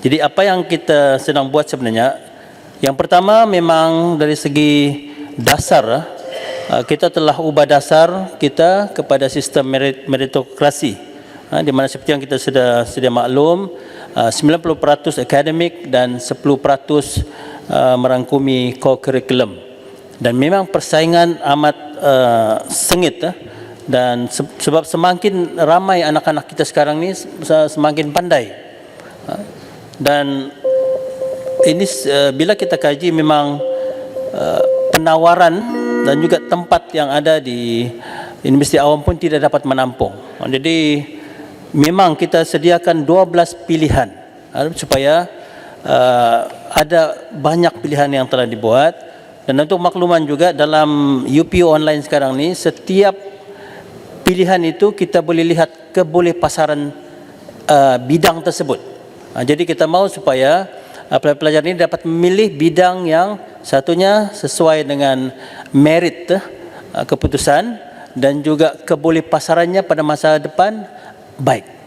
Jadi apa yang kita sedang buat sebenarnya, yang pertama memang dari segi dasar, uh, kita telah ubah dasar kita kepada sistem merit, meritokrasi. Uh, di mana seperti yang kita sudah sedia maklum, uh, 90% akademik dan 10% uh, merangkumi core curriculum. Dan memang persaingan amat sengit dan se- sebab semakin ramai anak-anak kita sekarang ni se- semakin pandai. Dan ini uh, bila kita kaji memang uh, penawaran dan juga tempat yang ada di Universiti Awam pun tidak dapat menampung. Jadi memang kita sediakan 12 pilihan uh, supaya uh, ada banyak pilihan yang telah dibuat dan untuk makluman juga dalam UPU online sekarang ni setiap pilihan itu kita boleh lihat keboleh pasaran uh, bidang tersebut. Uh, jadi kita mahu supaya uh, pelajar-pelajar ini dapat memilih bidang yang satunya sesuai dengan merit uh, keputusan dan juga keboleh pasarannya pada masa depan baik.